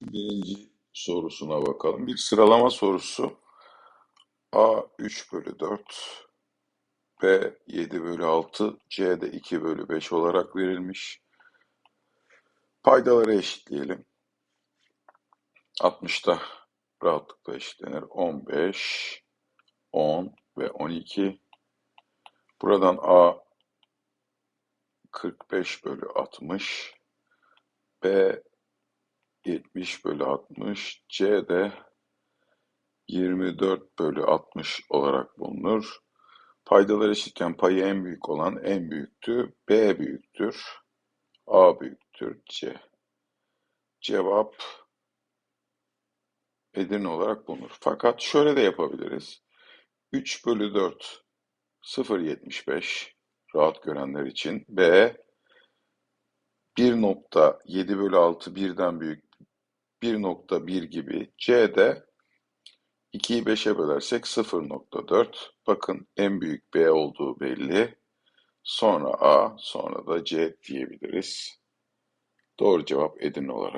Birinci sorusuna bakalım. Bir sıralama sorusu. A 3 bölü 4, B 7 bölü 6, C de 2 bölü 5 olarak verilmiş. Paydaları eşitleyelim. 60'ta rahatlıkla eşitlenir. 15, 10 ve 12. Buradan A 45 bölü 60, B 70 bölü 60, C de 24 bölü 60 olarak bulunur. Paydalar eşitken payı en büyük olan en büyüktü. B büyüktür. A büyüktür. C. Cevap Edirne olarak bulunur. Fakat şöyle de yapabiliriz. 3 bölü 4 0.75 rahat görenler için. B 1.7 bölü 6 birden büyük 1.1 gibi. C de 2'yi 5'e bölersek 0.4. Bakın en büyük B olduğu belli. Sonra A, sonra da C diyebiliriz. Doğru cevap Edirne olarak.